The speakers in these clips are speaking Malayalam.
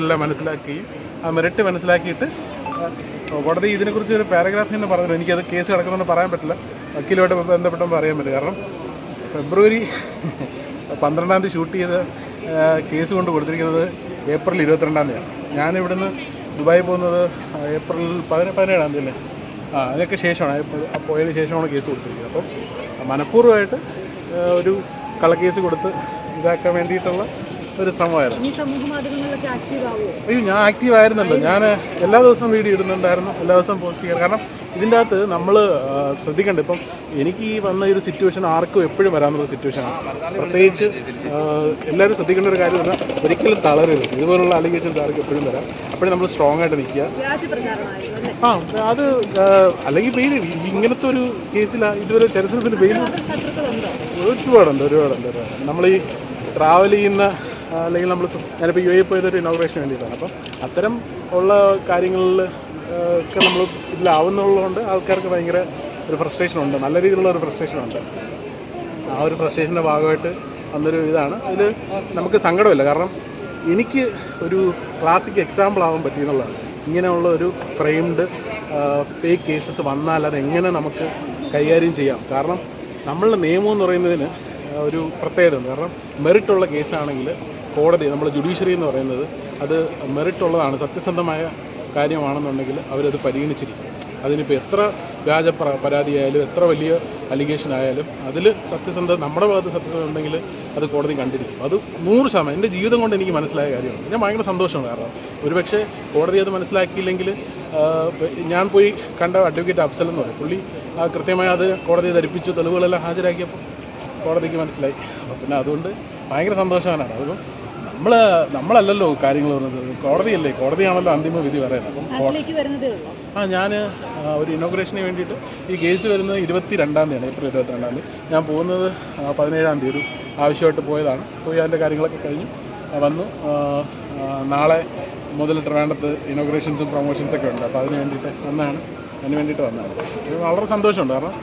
എല്ലാം മനസ്സിലാക്കുകയും ആ മെറിറ്റ് മനസ്സിലാക്കിയിട്ട് കോടതി ഇതിനെക്കുറിച്ച് ഒരു പാരഗ്രാഫ് എന്ന് പറഞ്ഞു എനിക്കത് കേസ് കിടക്കുന്നതുകൊണ്ട് പറയാൻ പറ്റില്ല. വക്കീലുമായിട്ട് ബന്ധപ്പെട്ടപ്പോൾ പറയാൻ പറ്റില്ല. കാരണം ഫെബ്രുവരി പന്ത്രണ്ടാം തീയതി ഷൂട്ട് ചെയ്ത കേസ് കൊണ്ട് കൊടുത്തിരിക്കുന്നത് ഏപ്രിൽ ഇരുപത്തിരണ്ടാം തീയതിയാണ്. ഞാൻ ഇവിടുന്ന് ദുബായി പോകുന്നത് ഏപ്രിൽ പതിന പതിനേഴാം തീയതി അല്ലേ ആ അതിനൊക്കെ ശേഷമാണ്. പോയതിന് ശേഷമാണ് കേസ് കൊടുത്തിരിക്കുന്നത്. അപ്പം മനഃപൂർവമായിട്ട് ഒരു കള്ളക്കേസ് കൊടുത്ത് ഇതാക്കാൻ വേണ്ടിയിട്ടുള്ള ഒരു ശ്രമമായിരുന്നു ഈ സമൂഹ മാധ്യമങ്ങളിലൊക്കെ ആക്റ്റീവ് ആവുമോ അയ്യോ ഞാൻ ആക്റ്റീവ് ആയിരുന്നല്ലോ. ഞാൻ എല്ലാ ദിവസവും വീഡിയോ ഇടുന്നുണ്ടായിരുന്നു എല്ലാ ദിവസവും പോസ്റ്റ് ചെയ്യാറ്. കാരണം ഇതിന്റെ അകത്ത് നമ്മൾ ശ്രദ്ധിക്കേണ്ട ഇപ്പം എനിക്ക് ഈ വന്ന ഒരു സിറ്റുവേഷൻ ആർക്കും എപ്പോഴും വരാമെന്നുള്ള സിറ്റുവേഷനാണ് പ്രത്യേകിച്ച് എല്ലാവരും ശ്രദ്ധിക്കേണ്ട ഒരു കാര്യം പറഞ്ഞാൽ ഒരിക്കലും തളരരുത്. ഇതുപോലുള്ള അലിഗേഷൻസ് ആർക്കും എപ്പോഴും വരാം. അപ്പോഴും നമ്മൾ സ്ട്രോങ് ആയിട്ട് നിൽക്കുക. ആ അത് അല്ലെങ്കിൽ ബെയിൽ ഇങ്ങനത്തെ ഒരു കേസിൽ ഇതുവരെ ചരിത്രത്തിൽ ശത്രുക്കളുണ്ടോ? ഒരുപാടുണ്ട് ഒരുപാടുണ്ട് ഒരുപാട് നമ്മൾ ഈ ട്രാവൽ ചെയ്യുന്ന അല്ലെങ്കിൽ നമ്മൾ ഞാനിപ്പോൾ യു എ പോയതൊരു ഇനോഗ്രേഷന് വേണ്ടിയിട്ടാണ്. അപ്പം അത്തരം ഉള്ള കാര്യങ്ങളിൽ ഒക്കെ നമ്മൾ ഇതിലാവുന്നുള്ളതുകൊണ്ട് ആൾക്കാർക്ക് ഭയങ്കര ഒരു ഫ്രസ്ട്രേഷൻ ഉണ്ട്. നല്ല രീതിയിലുള്ള ഒരു ഫ്രസ്ട്രേഷൻ ഉണ്ട്. ആ ഒരു ഫ്രസ്ട്രേഷന്റെ ഭാഗമായിട്ട് വന്നൊരു ഇതാണ്. അതിൽ നമുക്ക് സങ്കടമില്ല. കാരണം എനിക്ക് ഒരു ക്ലാസിക് എക്സാമ്പിൾ ആവാൻ പറ്റിയെന്നുള്ളതാണ് ഇങ്ങനെയുള്ള ഒരു ഫ്രെയിംഡ് ഫേക്ക് കേസസ് വന്നാൽ അത് എങ്ങനെ നമുക്ക് കൈകാര്യം ചെയ്യാം? കാരണം നമ്മളുടെ നിയമം എന്ന് പറയുന്നതിന് ഒരു പ്രത്യേകത ഉണ്ട്. കാരണം മെറിറ്റുള്ള കേസാണെങ്കിൽ കോടതി നമ്മൾ ജുഡീഷ്യറി എന്ന് പറയുന്നത് അത് മെറിറ്റ് ഉള്ളതാണ് സത്യസന്ധമായ കാര്യമാണെന്നുണ്ടെങ്കിൽ അവരത് പരിഗണിച്ചിരിക്കും. അതിനിപ്പോൾ എത്ര വ്യാജ പ്ര- പരാതിയായാലും എത്ര വലിയ അലിഗേഷൻ ആയാലും അതിൽ സത്യസന്ധ നമ്മുടെ ഭാഗത്ത് സത്യസന്ധ ഉണ്ടെങ്കിൽ അത് കോടതി കണ്ടിരിക്കും. അത് നൂറ് ശതമാനം എന്റെ ജീവിതം കൊണ്ട് എനിക്ക് മനസ്സിലായ കാര്യമാണ്. ഞാൻ ഭയങ്കര സന്തോഷമാണ് കാരണം ഒരുപക്ഷെ കോടതി അത് മനസ്സിലാക്കിയില്ലെങ്കിൽ ഞാൻ പോയി കണ്ട അഡ്വക്കേറ്റ് അഫ്സൽ എന്ന് പറയും പുള്ളി കൃത്യമായി അത് കോടതിയെ ധരിപ്പിച്ചു തെളിവുകളെല്ലാം ഹാജരാക്കിയപ്പോൾ കോടതിക്ക് മനസ്സിലായി. അപ്പോൾ പിന്നെ അതുകൊണ്ട് ഭയങ്കര സന്തോഷവാനാണ്. അതിപ്പം നമ്മൾ നമ്മളല്ലല്ലോ കാര്യങ്ങൾ പറഞ്ഞത്. കോടതിയല്ലേ? കോടതിയാണല്ലോ അന്തിമ വിധി പറയുന്നത്. അപ്പം ആ ഞാൻ ഒരു ഇനോഗ്രേഷന് വേണ്ടിയിട്ട് ഈ കേസ് വരുന്നത് ഇരുപത്തി രണ്ടാം തീയതിയാണ് ഏപ്രിൽ ഇരുപത്തിരണ്ടാം തീയതി. ഞാൻ പോകുന്നത് പതിനേഴാം തീയതി ഒരു ആവശ്യമായിട്ട് പോയതാണ്. പോയി അതിന്റെ കാര്യങ്ങളൊക്കെ കഴിഞ്ഞു. വന്നു. നാളെ മുതൽ ട്രിവാൻഡത്ത് ഇനോഗ്രേഷൻസും പ്രൊമോഷൻസൊക്കെ ഉണ്ട്. അപ്പോൾ അതിന് വേണ്ടിയിട്ട് വന്നാണ്. അതിന് വേണ്ടിയിട്ട് വന്നാണ്. വളരെ സന്തോഷമുണ്ട്. കാരണം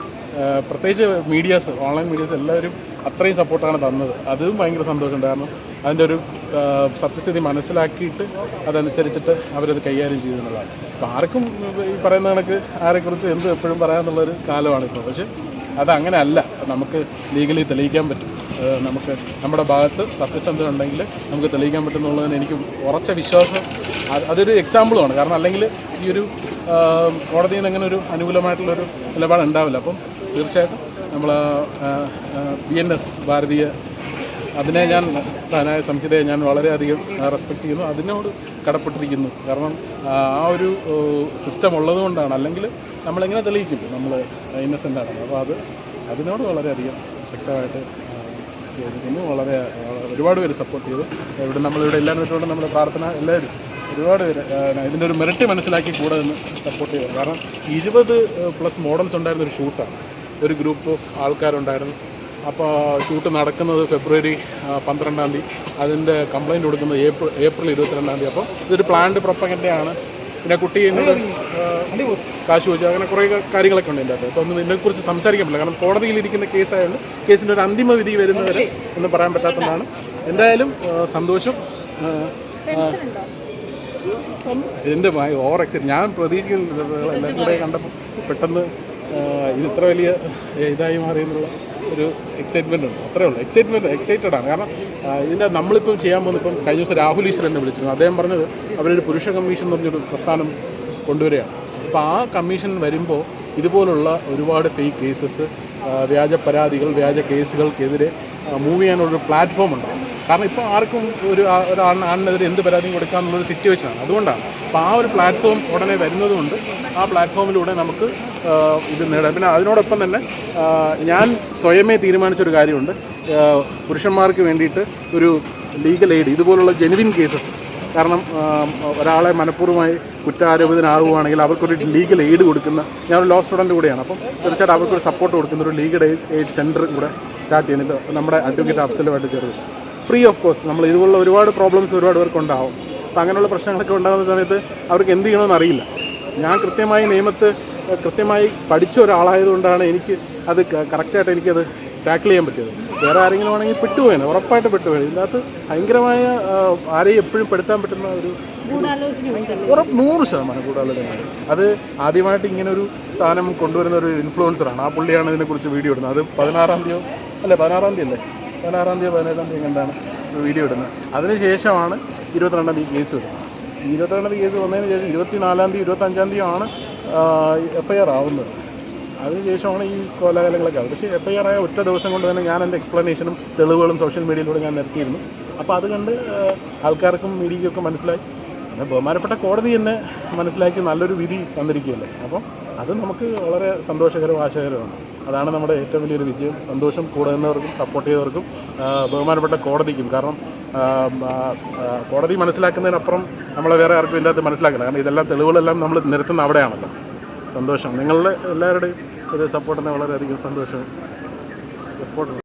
പ്രത്യേകിച്ച് മീഡിയാസ് ഓൺലൈൻ മീഡിയാസ് എല്ലാവരും അത്രയും സപ്പോർട്ടാണ് തന്നത്. അതും ഭയങ്കര സന്തോഷമുണ്ട്. കാരണം അതിന്റെ ഒരു സത്യസ്ഥിതി മനസ്സിലാക്കിയിട്ട് അതനുസരിച്ചിട്ട് അവരത് കൈകാര്യം ചെയ്യുന്നതാണ് അപ്പോൾ ആർക്കും ഈ പറയുന്ന കണക്ക് ആരെക്കുറിച്ച് എന്ത് എപ്പോഴും പറയാമെന്നുള്ളൊരു കാലമാണിപ്പോൾ പക്ഷേ അതങ്ങനെ അല്ല നമുക്ക് ലീഗലി തെളിയിക്കാൻ പറ്റും. നമുക്ക് നമ്മുടെ ഭാഗത്ത് സത്യസന്ധത ഉണ്ടെങ്കിൽ നമുക്ക് തെളിയിക്കാൻ പറ്റുന്നുള്ളതിന് എനിക്ക് ഉറച്ച വിശ്വാസം അത് അതൊരു എക്സാമ്പിളുമാണ് കാരണം അല്ലെങ്കിൽ ഈ ഒരു കോടതിയിൽ നിന്ന് അങ്ങനെ ഒരു അനുകൂലമായിട്ടുള്ളൊരു നിലപാട് ഉണ്ടാവില്ല അപ്പം തീർച്ചയായിട്ടും നമ്മൾ ബി എൻ എസ് ഭാരതീയ അതിനെ ഞാൻ താനായ സംഹിതയെ ഞാൻ വളരെയധികം റെസ്പെക്ട് ചെയ്യുന്നു. അതിനോട് കടപ്പെട്ടിരിക്കുന്നു. കാരണം ആ ഒരു സിസ്റ്റം ഉള്ളതുകൊണ്ടാണ്. അല്ലെങ്കിൽ നമ്മളെങ്ങനെ തെളിയിക്കും? നമ്മൾ ഇന്നസെന്റ് ആണ് അപ്പോൾ അത് അതിനോട് വളരെയധികം ശക്തമായിട്ട് യോജിക്കുന്നു. വളരെ ഒരുപാട് പേര് സപ്പോർട്ട് ചെയ്തു. ഇവിടെ നമ്മളിവിടെ എല്ലാവരും നമ്മുടെ പ്രാർത്ഥന എല്ലാവരും ഒരുപാട് പേര് ഇതിന്റെ ഒരു മെറിറ്റ് മനസ്സിലാക്കി കൂടെ നിന്ന് സപ്പോർട്ട് ചെയ്തു. കാരണം ഇരുപത് പ്ലസ് മോഡൽസ് ഉണ്ടായിരുന്ന ഒരു ഷൂട്ടാണ് ഒരു ഗ്രൂപ്പ് ഓഫ് ആൾക്കാരുണ്ടായിരുന്നു. അപ്പോൾ ഷൂട്ട് നടക്കുന്നത് ഫെബ്രുവരി പന്ത്രണ്ടാം തീയതി. അതിന്റെ കംപ്ലയിന്റ് കൊടുക്കുന്നത് ഏപ്രിൽ ഏപ്രിൽ ഇരുപത്തിരണ്ടാം തീയതി. അപ്പോൾ ഇതൊരു പ്ലാൻഡ് പ്രൊപ്പഗന്റെയാണ് പിന്നെ കുട്ടി എന്നോട് ആ, കാശ് ചോദിച്ചു. അങ്ങനെ കുറേ കാര്യങ്ങളൊക്കെ ഉണ്ട് എന്റെ അകത്ത്. അപ്പോൾ ഒന്നും ഇതിനെക്കുറിച്ച് സംസാരിക്കാൻ പറ്റില്ല. കാരണം കോടതിയിലിരിക്കുന്ന കേസായതുകൊണ്ട് കേസിന്റെ ഒരു അന്തിമ വിധി വരുന്നവരെ ഒന്നും പറയാൻ പറ്റാത്തതാണ്. എന്തായാലും സന്തോഷം. എന്റെ ഓവർ എക്സൈറ്റ് ഞാൻ പ്രതീക്ഷിക്കുന്നില്ല എല്ലാവരും കൂടെ കണ്ടപ്പോൾ പെട്ടെന്ന് ഇത് ഇത്ര വലിയ ഇതായി മാറിയെന്നുള്ള ഒരു എക്സൈറ്റ്മെന്റ് ഉണ്ട്. അത്രേ ഉള്ളൂ. എക്സൈറ്റ്മെന്റ് എക്സൈറ്റഡ് ആണ്. കാരണം ഇതിന്റെ നമ്മളിപ്പം ചെയ്യാൻ പോകുന്ന ഇപ്പം കഴിഞ്ഞ ദിവസം രാഹുൽ ഈശ്വർ എന്നെ വിളിച്ചിരുന്നു. അദ്ദേഹം പറഞ്ഞത് അവരൊരു പുരുഷ കമ്മീഷൻ എന്ന് പറഞ്ഞൊരു പ്രസ്ഥാനം കൊണ്ടുവരികയാണ്. അപ്പോൾ ആ കമ്മീഷൻ വരുമ്പോൾ ഇതുപോലുള്ള ഒരുപാട് ഫേക്ക് കേസസ് വ്യാജ പരാതികൾ വ്യാജ കേസുകൾക്കെതിരെ മൂവ് ചെയ്യാനുള്ളൊരു പ്ലാറ്റ്ഫോം ഉണ്ടാവും കാരണം ഇപ്പോൾ ആർക്കും ഒരു ആ- ഒരു ആൺ ആണിനെതിരെ എന്ത് പരാതിയും കൊടുക്കാമെന്നുള്ളൊരു സിറ്റുവേഷനാണ് അതുകൊണ്ടാണ്. അപ്പോൾ ആ ഒരു പ്ലാറ്റ്ഫോം ഉടനെ വരുന്നതുകൊണ്ട് ആ പ്ലാറ്റ്ഫോമിലൂടെ നമുക്ക് ഇത് നേടാം. പിന്നെ അതിനോടൊപ്പം തന്നെ ഞാൻ സ്വയമേ തീരുമാനിച്ചൊരു കാര്യമുണ്ട്. പുരുഷന്മാർക്ക് വേണ്ടിയിട്ട് ഒരു ലീഗൽ എയ്ഡ് ഇതുപോലുള്ള ജെനുവിൻ കേസസ് കാരണം ഒരാളെ മനഃപൂർവമായി കുറ്റാരോപിതനാകുവാണെങ്കിൽ അവർക്കൊരു ലീഗൽ എയ്ഡ് കൊടുക്കുന്ന ഞാനൊരു ലോ സ്റ്റുഡന്റ് കൂടെയാണ്. അപ്പം തീർച്ചയായിട്ടും അവർക്കൊരു സപ്പോർട്ട് കൊടുക്കുന്ന ഒരു ലീഗൽ എയ്ഡ് സെന്റർ കൂടെ സ്റ്റാർട്ട് ചെയ്യുന്നുണ്ട്. നമ്മുടെ അഡ്വക്കേറ്റ് അഫ്സലുമായിട്ട് ചേർന്ന്. ഫ്രീ ഓഫ് കോസ്റ്റ് നമ്മൾ ഇതുപോലുള്ള ഒരുപാട് പ്രോബ്ലംസ് ഒരുപാട് പേർക്ക് ഉണ്ടാവും. അപ്പം അങ്ങനെയുള്ള പ്രശ്നങ്ങളൊക്കെ ഉണ്ടാകുന്ന സമയത്ത് അവർക്ക് എന്ത് ചെയ്യണമെന്ന് അറിയില്ല. ഞാൻ കൃത്യമായി നിയമത്ത് കൃത്യമായി പഠിച്ച ഒരാളായതുകൊണ്ടാണ് എനിക്ക് അത് കറക്റ്റായിട്ട് എനിക്കത് ടാക്കിൾ ചെയ്യാൻ പറ്റിയത്. വേറെ ആരെങ്കിലും ആണെങ്കിൽ പെട്ടുപോയേനെ ഉറപ്പായിട്ട് പെട്ടുപോയി ഇതിനകത്ത് ഭയങ്കരമായ ആരെയും എപ്പോഴും പെടുത്താൻ പറ്റുന്ന ഒരു ഗൂഢാലോചന ഉറപ്പ് നൂറ് ശതമാനം കൂടുതലുണ്ട് അത് ആദ്യമായിട്ട് ഇങ്ങനെ ഒരു സാധനം കൊണ്ടുവരുന്ന ഒരു ഇൻഫ്ലുവൻസറാണ് ആ പുള്ളിയാണ് ഇതിനെക്കുറിച്ച് വീഡിയോ ഇടുന്നത്. അത് പതിനാറാം തീയതി അല്ലേ പതിനാറാം തീയതി അല്ലേ? പതിനാറാം തീയതി പതിനേഴാം തീയതി എന്താണ് വീഡിയോ ഇടുന്നത്. അതിനുശേഷമാണ് ഇരുപത്തിരണ്ടാം തീയതി കേസ് വരുന്നത്. ഇരുപത്തിരണ്ടാം തീയതി കേസ് വന്നതിന് ശേഷം ഇരുപത്തിനാലാം തീയതി ഇരുപത്തഞ്ചാം തീയതി ആണ് എഫ് ഐ ആർ ആവുന്നത്. അതിനുശേഷമാണ് ഈ കോലാഹലങ്ങളൊക്കെ ആവുന്നത്. പക്ഷേ എഫ് ഐ ആർ ആയ ഒറ്റ ദിവസം കൊണ്ട് തന്നെ ഞാൻ എന്റെ എക്സ്പ്ലനേഷനും തെളിവുകളും സോഷ്യൽ മീഡിയയിലൂടെ ഞാൻ നിർത്തിയിരുന്നു. അപ്പോൾ അത് കണ്ട് ആൾക്കാർക്കും മീഡിയയ്ക്കൊക്കെ മനസ്സിലായി. പിന്നെ ബഹുമാനപ്പെട്ട കോടതി തന്നെ മനസ്സിലാക്കി നല്ലൊരു വിധി തന്നിരിക്കുകയല്ലേ. അപ്പം അത് നമുക്ക് വളരെ സന്തോഷകരവും ആശയകരമാണ് അതാണ് നമ്മുടെ ഏറ്റവും വലിയൊരു വിജയം. സന്തോഷം കൂടുന്നവർക്കും സപ്പോർട്ട് ചെയ്തവർക്കും ബഹുമാനപ്പെട്ട കോടതിക്കും. കാരണം കോടതി മനസ്സിലാക്കുന്നതിനപ്പുറം നമ്മളെ വേറെ ആർക്കും അകത്ത് മനസ്സിലാക്കില്ല കാരണം ഇതെല്ലാം തെളിവുകളെല്ലാം നമ്മൾ നിരത്തുന്ന അവിടെയാണല്ലോ. സന്തോഷം. നിങ്ങളുടെ എല്ലാവരുടെയും ഒരു സപ്പോർട്ടിന് വളരെയധികം സന്തോഷം. സപ്പോർട്ട്